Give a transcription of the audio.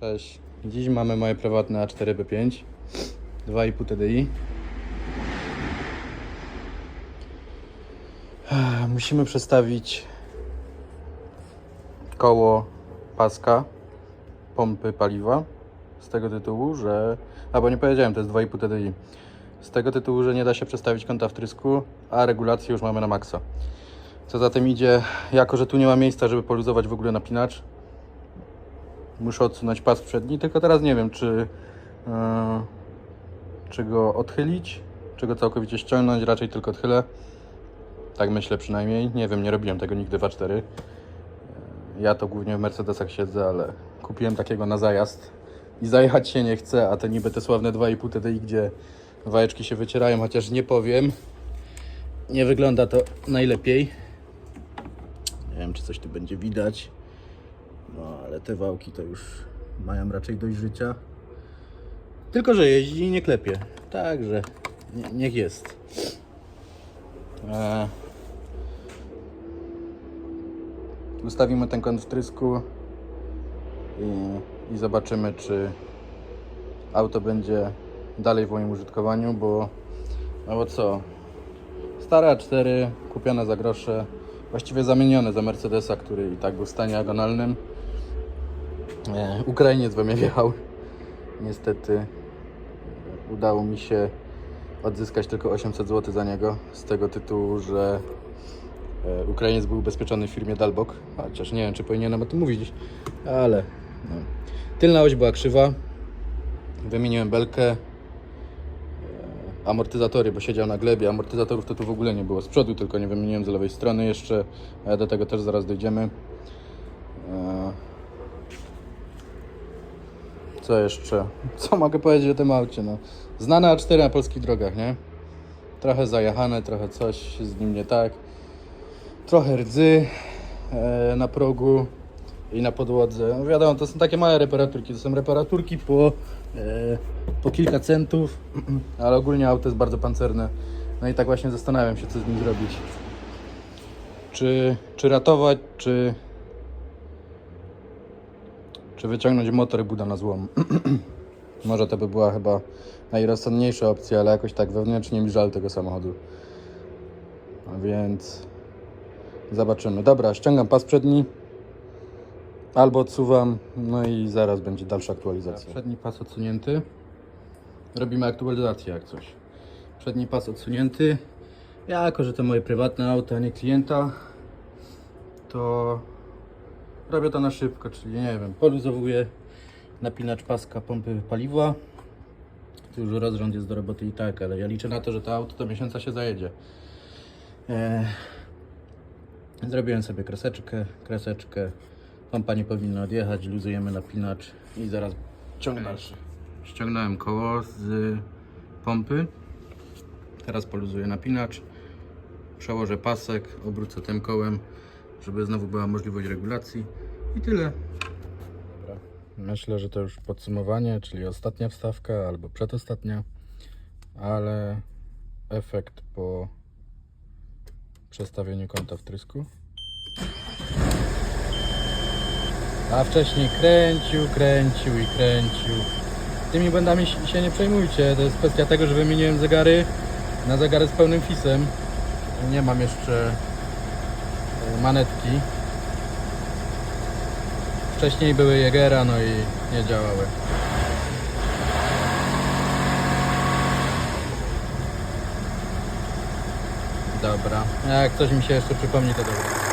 Cześć. Dziś mamy moje prywatne A4B5 2,5 TDI. Musimy przestawić koło paska pompy paliwa z tego tytułu, że... A, bo nie powiedziałem, to jest 2,5 TDI. Z tego tytułu, że nie da się przestawić kąta wtrysku, a regulację już mamy na maksa. Co za tym idzie, jako że tu nie ma miejsca, żeby poluzować w ogóle napinacz, muszę odsunąć pas przedni, tylko teraz nie wiem, czy, yy, czy go odchylić, czy go całkowicie ściągnąć, raczej tylko odchylę. Tak myślę przynajmniej. Nie wiem, nie robiłem tego nigdy w A4. Yy, Ja to głównie w Mercedesach siedzę, ale kupiłem takiego na zajazd i zajechać się nie chcę, a te niby te sławne 2,5 TDI, gdzie wajeczki się wycierają, chociaż nie powiem, nie wygląda to najlepiej. Nie wiem, czy coś tu będzie widać. No, ale te wałki to już mają raczej dość życia. Tylko, że jeździ i nie klepie. Także nie, niech jest. Eee. Ustawimy ten kąt wtrysku i, i zobaczymy, czy auto będzie dalej w moim użytkowaniu, bo no bo co? Stare A4, kupione za grosze, właściwie zamienione za Mercedesa, który i tak był w stanie agonalnym. E, Ukrainiec we mnie wjechał. Niestety e, udało mi się odzyskać tylko 800 zł za niego, z tego tytułu, że e, Ukrainiec był ubezpieczony w firmie Dalbok, chociaż nie wiem, czy powinienem o tym mówić, ale no. tylna oś była krzywa, wymieniłem belkę, amortyzatory, bo siedział na glebie, amortyzatorów to tu w ogóle nie było, z przodu tylko nie wymieniłem z lewej strony jeszcze, ale do tego też zaraz dojdziemy. E, Co jeszcze? Co mogę powiedzieć o tym aucie? No, znane A4 na polskich drogach, nie? Trochę zajechane, trochę coś z nim nie tak. Trochę rdzy e, na progu i na podłodze. No wiadomo, to są takie małe reparaturki. To są reparaturki po, e, po kilka centów, ale ogólnie auto jest bardzo pancerne. No i tak właśnie zastanawiam się, co z nim zrobić. Czy, czy ratować, czy, czy wyciągnąć motor i buda na złom. Może to by była chyba najrozsądniejsza opcja, ale jakoś tak wewnętrznie mi żal tego samochodu. A więc zobaczymy. Dobra, ściągam pas przedni. Albo odsuwam, no i zaraz będzie dalsza aktualizacja. Przedni pas odsunięty. Robimy aktualizację jak coś. Przedni pas odsunięty. Ja, jako że to moje prywatne auto, a nie klienta, to robię to na szybko, czyli nie wiem, poluzowuję napinacz paska pompy paliwa. Tu już rozrząd jest do roboty i tak, ale ja liczę na to, że to auto do miesiąca się zajedzie. Eee, zrobiłem sobie kreseczkę, kreseczkę. Pompa nie powinna odjechać, luzujemy napinacz i zaraz ciągnę. Ściągnąłem koło z pompy. Teraz poluzuję napinacz. Przełożę pasek, obrócę tym kołem, żeby znowu była możliwość regulacji. I tyle. Myślę, że to już podsumowanie, czyli ostatnia wstawka albo przedostatnia, ale efekt po przestawieniu kąta wtrysku. A wcześniej kręcił, kręcił i kręcił. Tymi błędami się- nie przejmujcie. To jest kwestia tego, że wymieniłem zegary na zegary z pełnym fisem. Nie mam jeszcze e, manetki. Wcześniej były Jegera, no i nie działały. Dobra. Jak coś mi się jeszcze przypomni, to dobra.